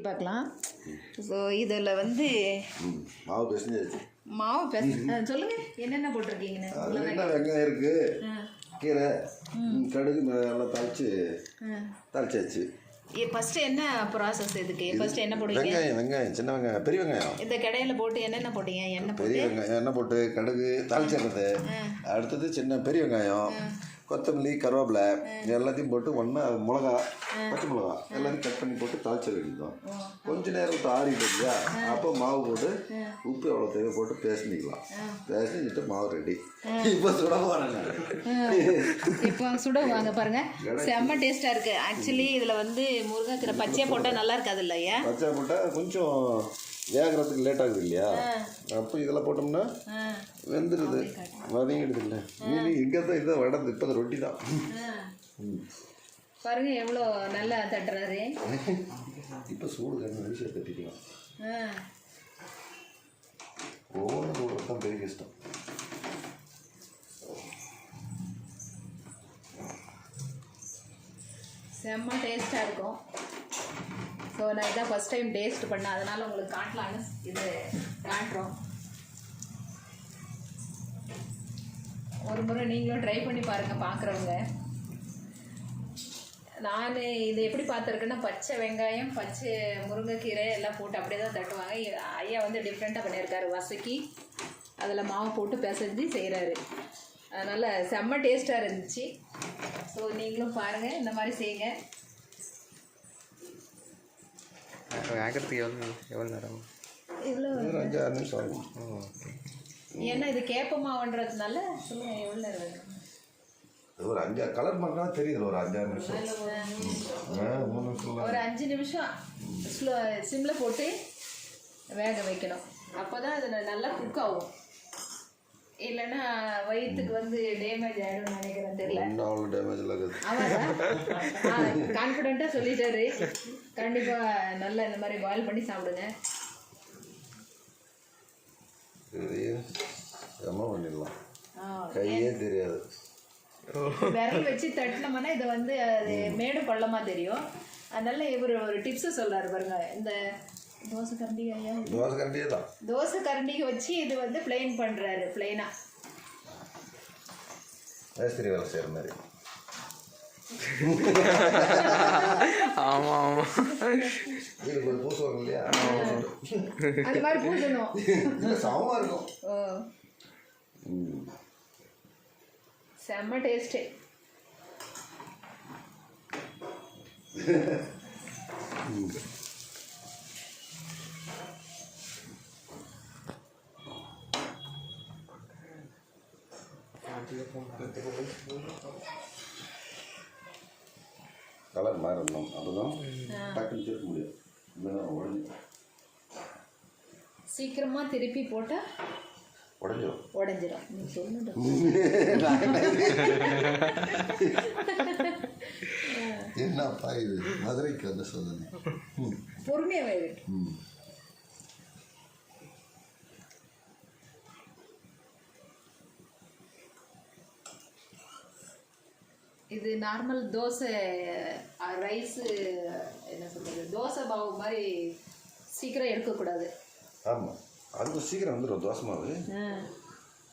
பார்க்கலாம். ஸோ இதில் வந்து மாவு பிசைஞ்சாச்சு. மாவு பேச சொல்லுங்க. என்னென்ன போட்டிருக்கீங்கன்னு? வெங்காயம் இருக்குது கீரை கடுகு நல்லா தாளிச்சு தாளிச்சாச்சு. ஃபஸ்ட்டு என்ன ப்ராசஸ் இதுக்கு? ஃபஸ்ட்டு என்ன போடுவீங்க? வெங்காயம் வெங்காயம் சின்ன வெங்காயம் பெரிய வெங்காயம். இந்த கடையில் போட்டு என்னென்ன போட்டீங்க? எண்ணெய் பெரிய வெங்காயம் எண்ணெய் போட்டு கடுகு தாளிச்சிடுறது அடுத்தது சின்ன பெரிய வெங்காயம். கொத்தமல்லி கருவேப்பிலை எல்லாத்தையும் போட்டு ஒன்றா மிளகா பச்சை மிளகா எல்லாத்தையும் கட் பண்ணி போட்டு தாளிச்ச வேண்டியதுதான் கொஞ்ச நேரம் விட்டு ஆறிட்டு இல்லையா? அப்போ மாவு போட்டு உப்பு எவ்வளோ தேவை போட்டு பேசிக்கலாம். பேசிட்டு மாவு ரெடி இப்போ சுட போகிறாங்க இப்போ சுட வாங்க பாருங்க. செம்ம டேஸ்ட்டாக இருக்குது ஆக்சுவலி இதில் வந்து முருங்கைக்கீரை பச்சையாக போட்டால் நல்லா இருக்காது இல்லையா? பச்சை போட்டால் கொஞ்சம் வேகிறதுக்கு லேட் ஆகுது இல்லையா? அப்போ இதெல்லாம் போட்டோம்னா வெந்துடுது வதங்கிடுது இல்லை மீன் இங்கே தான் இதான் வடது இப்போ ரொட்டி தான். பாருங்க எவ்வளோ நல்லா தட்டுறாரு. இப்போ சூடு கண்ணு நிமிஷம் கட்டிக்கலாம் ஆ. ஒவ்வொன்று சூடு தான் பெரிய கஷ்டம். செம்ம டேஸ்ட்டாக இருக்கும். ஸோ நான் இதான் ஃபஸ்ட் டைம் டேஸ்ட் பண்ணேன். அதனால் உங்களுக்கு காட்டலான்னு இது காட்டுறோம். ஒரு முறை நீங்களும் ட்ரை பண்ணி பாருங்கள் பார்க்குறவங்க நான் இது எப்படி பார்த்துருக்கேன்னா பச்சை வெங்காயம் பச்சை முருங்கைக்கீரை எல்லாம் போட்டு அப்படியே தான் தட்டுவாங்க. ஐயா வந்து டிஃப்ரெண்ட்டாக பண்ணியிருக்காரு வசக்கி. அதில் மாவு போட்டு பிசைஞ்சு செய்கிறாரு அதனால் செம்ம டேஸ்ட்டாக இருந்துச்சு. ஸோ நீங்களும் பாருங்கள் இந்த மாதிரி செய்யுங்க. வேகிறதுக்கு எவ்வளோ எவ்வளோ நேரம்? இவ்வளோ ஒரு அஞ்சு ஆறு நிமிஷம் ஆகும். ஓகே. ஏன்னா இது கேப்ப மாவுன்றதுனால சொல்லுங்கள் எவ்வளோ நேரம் வேணும் ஒரு அஞ்சு கலர் பண்ணா தெரியுது ஒரு அஞ்சாறு நிமிஷம். ஒரு அஞ்சு நிமிஷம். ஸ்லோ சிம்மில் போட்டு வேக வைக்கணும். அப்போ தான் அது நல்லா குக் ஆகும். இல்லைன்னா வயிற்றுக்கு வந்து டேமேஜ் ஆகிடும்னு நினைக்கிறேன் தெரியல. ஒன்றும் அவ்வளோ டேமேஜ் இருக்குது? ஆமாம் கான்ஃபிடென்ட்டாக சொல்லிட்டாரு. கண்டிப்பாக நல்லா இந்த மாதிரி பாயில் பண்ணி சாப்பிடுங்க. செம்ம பண்ணிடலாம். கையே தெரியாது. விரல் வச்சு தட்டினோம்னா இது வந்து அது மேடு பள்ளமா தெரியும். அதனால இவர் ஒரு டிப்ஸ் சொல்றாரு பாருங்க. இந்த தோசை கரண்டி ஐயா தோசை கரண்டியே தான் தோசை கரண்டிக்கு வச்சு இது வந்து பிளெயின் பண்றாரு பிளெயினா மேஸ்திரி வேலை செய்கிற மாதிரி. இதுக்கு ஒரு பூசு வரும் இல்லையா? அது மாதிரி பூசணும். இல்லை சமமாக இருக்கும். செம்ம டேஸ்ட்டு கலர் மாறணும் அப்பதான் டக்குன்னு சேர்க்க முடியும் இல்லைன்னா உடஞ்சி. சீக்கிரமா திருப்பி போட்டா உடஞ்சிரும். உடஞ்சிரும். நீ சொல்லுங்க என்னப்பா இது? மதுரைக்கு வந்த சோதனை. ம். இது நார்மல் தோசை ரைஸு என்ன சொல்றது தோசை மாவு மாதிரி சீக்கிரம் எடுக்கக்கூடாது. ஆமாம் அதுக்கு சீக்கிரம் வந்துடும் தோசை மாவு.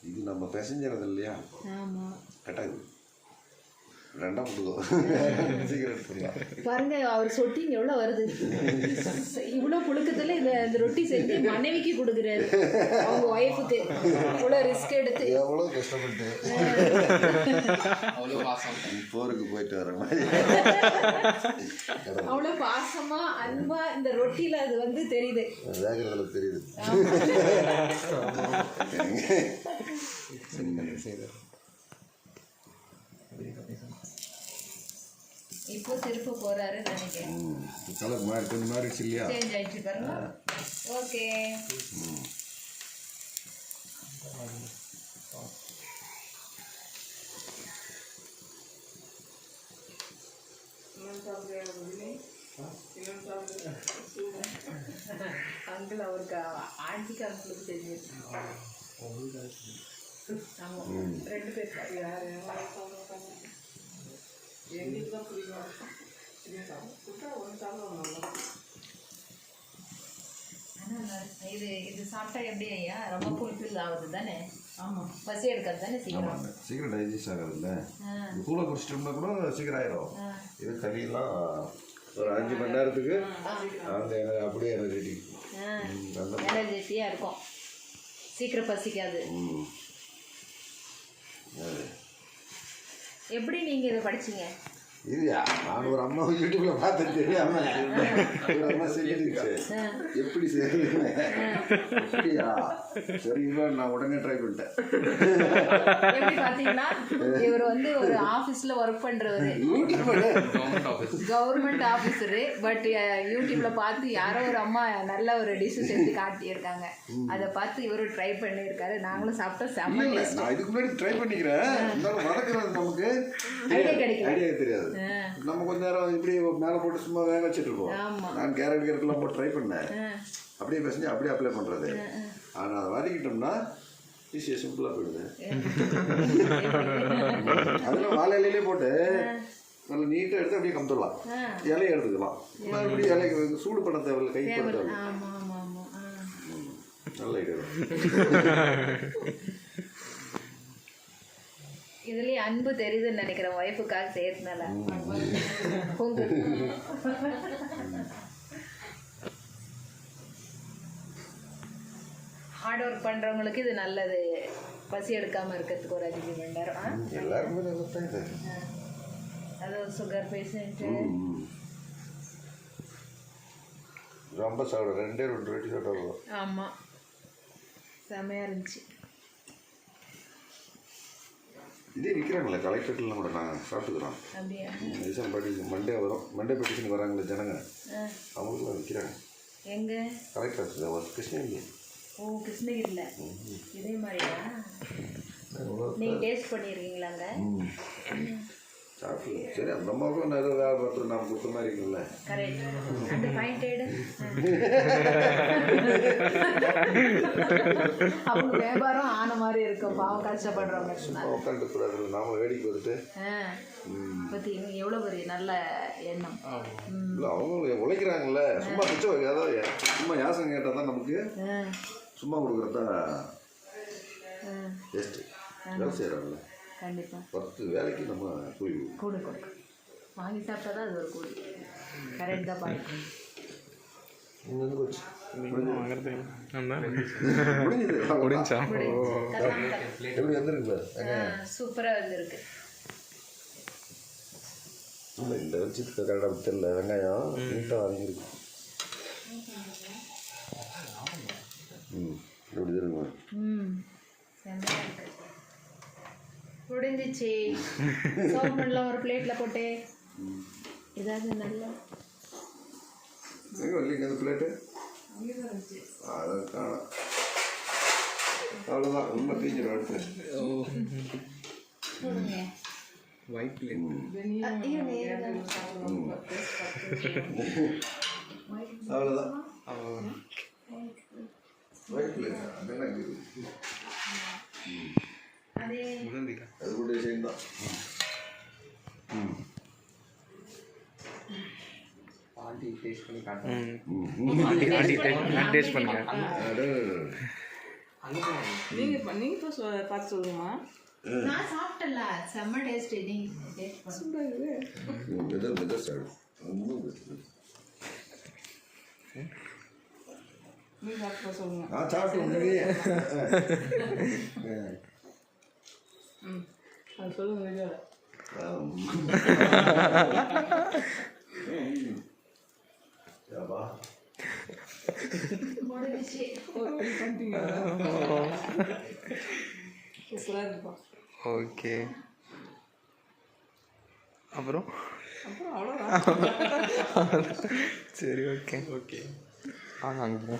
இது நம்ம பிசைஞ்சிறது இல்லையா? ஆமாம் கட்டாது எடுத்துடலாம் பாருங்க அவர் சொட்டி எவ்வளோ வருது. இவ்வளோ புழுக்கத்தில் இந்த இந்த ரொட்டி செஞ்சு மனைவிக்கு கொடுக்குறாரு. அவங்க ஒய்ஃபுக்கு இவ்வளோ ரிஸ்க் எடுத்து. எவ்வளோ கஷ்டப்பட்டு. போருக்கு போயிட்டு வர மாதிரி. அவ்வளோ பாசமா அன்பா இந்த ரொட்டியில் அது வந்து தெரியுது. வேகிறதுல தெரியுது. இப்போ திருப்ப போறாருன்னு நினைக்கிறேன். ம். கலர் மாறி கொஞ்சம் மாறிடுச்சு இல்லையா? சேஞ்ச் ஆயிடுச்சு பாருங்க. ஓகே அங்கிள் அவருக்கு ஆண்டிக்கு அங்கிளுக்கு தெரிஞ்சு ஆமாம் ரெண்டு பேர். யார்? எங்களுக்கு தான் பிடிக்கும் இது இது சாப்பிட்டா எப்படி ஐயா? ரொம்ப ஃபுல்ஃபில் ஆகுது தானே? ஆமாம் பசி எடுக்கிறது தானே சீக்கிரம்? சீக்கிரம் டைஜஸ்ட் ஆகாதுல்ல? கூலை குடிச்சிட்டோம்னா கூட சீக்கிரம் ஆயிரும். இது தண்ணியெல்லாம் ஒரு அஞ்சு மணி நேரத்துக்கு அந்த அப்படியே எனர்ஜெட்டிக் எனர்ஜெட்டியாக இருக்கும். சீக்கிரம் பசிக்காது ம் அது. எப்படி நீங்கள் இதை படிச்சீங்க? இதுயா நான் ஒரு அம்மா யூடியூப்ல பார்த்து தெரியாம ஒரு அம்மா செஞ்சிருச்சு எப்படி செய்யறது அப்படியா? சரி இவ்வளோ நான் உடனே ட்ரை பண்ணிட்டேன். எப்படி பார்த்தீங்கன்னா இவர் வந்து ஒரு ஆஃபீஸில் ஒர்க் பண்ணுறவர் யூடியூப்ல கவர்மெண்ட் ஆஃபீஸரு பட் யூடியூப்ல பார்த்து யாரோ ஒரு அம்மா நல்ல ஒரு டிஷ் செஞ்சு காட்டியிருக்காங்க. அதை பார்த்து இவரும் ட்ரை பண்ணியிருக்காரு. நாங்களும் சாப்பிட்டா செம்ம நான் இதுக்கு முன்னாடி ட்ரை பண்ணிக்கிறேன். நமக்கு. Idea கிடைக்கல. ஐடியா தெரியாது. நம்ம கொஞ்ச நேரம் இப்படி மேலே போட்டு சும்மா வேக வச்சுட்டு இருக்கோம். நான் கேரட் கேரட்லாம் போட்டு ட்ரை பண்ணேன். அப்படியே பேசஞ்சு அப்படியே அப்ளை பண்ணுறது ஆனால் அதை வதக்கிட்டோம்னா ஈஸியாக சிம்பிளாக போயிடுது. அதில் வாழை இலையிலே போட்டு நல்லா நீட்டாக எடுத்து அப்படியே கமுத்துடலாம். இலையை எடுத்துக்கலாம். மறுபடியும் இலைக்கு சூடு பண்ண தேவையில்ல கை பண்ண தேவையில்ல. நல்ல ஐடியா இதுலயே அன்பு தெரியுதுன்னு நினைக்கிறேன் ஒய்ஃபுக்காக செய்யறதுனால. ஹார்ட் ஒர்க் பண்றவங்களுக்கு இது நல்லது. பசி எடுக்காம இருக்கிறதுக்கு ஒரு அஞ்சு மணி நேரம்? எல்லாருமே அதாவது சுகர் பேஷண்ட். ரொம்ப சாப்பிடும் ரெண்டே ரெண்டு ரொட்டி சாப்பிட்டாலும் ஆமா. செமையா இருந்துச்சு. இதே விற்கிறாங்களே கலெக்டர்லாம் கூட நான் சாப்பிட்டுக்கிறோம் அப்படியா? ரிசன் படி மண்டே வரும். மண்டே பெட்டிஷன் வராங்களே ஜனங்க. அவங்களுக்குலாம் விற்கிறாங்க எங்க? கலெக்டர் கிருஷ்ணகிரி. ஓ கிருஷ்ணகிரியில்? இதே மாதிரியா? நீங்க டேஸ்ட் பண்ணியிருக்கீங்களாங்க சரி அந்த அம்மாவுக்கும் நிறைய வேலை பார்த்து நான் கொடுத்த மாதிரி இருக்குல்ல. அவங்க வியாபாரம் ஆன மாதிரி இருக்கும். பாவம் கஷ்டப்படுறவங்க. சும்மா உட்காந்துட்டு கூடாது நாமளும் வேடிக்கை பார்த்துட்டு. பத்தி எவ்வளோ பெரிய நல்ல எண்ணம். இல்லை அவங்க உழைக்கிறாங்கல்ல. சும்மா பிச்சை அதாவது சும்மா யாசகம் கேட்டால் தான் நமக்கு சும்மா கொடுக்குறதா ஆ, பெஸ்ட்டு வேலை செய்கிறாங்கல்ல கண்டிப்பா. பத்து வேலைக்கு நம்ம கூலி கூடு கொடுக்கும் வாங்கி சாப்பிட்டா தான் அது ஒரு கூலி. கரெக்ட் தான் எப்படி வந்துருக்கு சூப்பராக வந்துருக்கு. இல்லை இந்த வச்சுட்டு கரெக்டாக தெரியல. வெங்காயம் நீட்டாக வாங்கியிருக்கு ம். எப்படி இருக்குமா ம் செம்மையா இருக்கு முடிஞ்சிச்சு சர்வ் பண்ணலாம் ஒரு பிளேட்ல போட்டு. ஏதாவது நல்லா எங்கே வரலீங்க அந்த பிளேட்டு? அதை காணும். அவ்வளோதான் ரொம்ப தீஞ்சிடும் அடுத்து. White plate. அவ்வளோதான் ஒயிட் பிளேட் அதெல்லாம் அதே கூட டிசைன் தான். பாட்டி டேஸ்ட் பண்ணி காட்டுறேன். ம். ஆண்டி ஆண்டி டேஸ்ட் பண்ணுங்க. நீங்க நீங்க பார்த்து சொல்லுங்கம்மா. நான் சாப்பிட்டல. செம்ம டேஸ்ட் நீ டேஸ்ட் பண்ணு. ம், மெதர் மெதர் சாடு ரொம்ப மெதர். நீங்க சாப்பிட்டு பார்த்து சொல்லுங்க. நான் சாப்பிட்டு ஓகே அப்புறம்? சரி ஓகே ஓகே வாங்க அங்கே.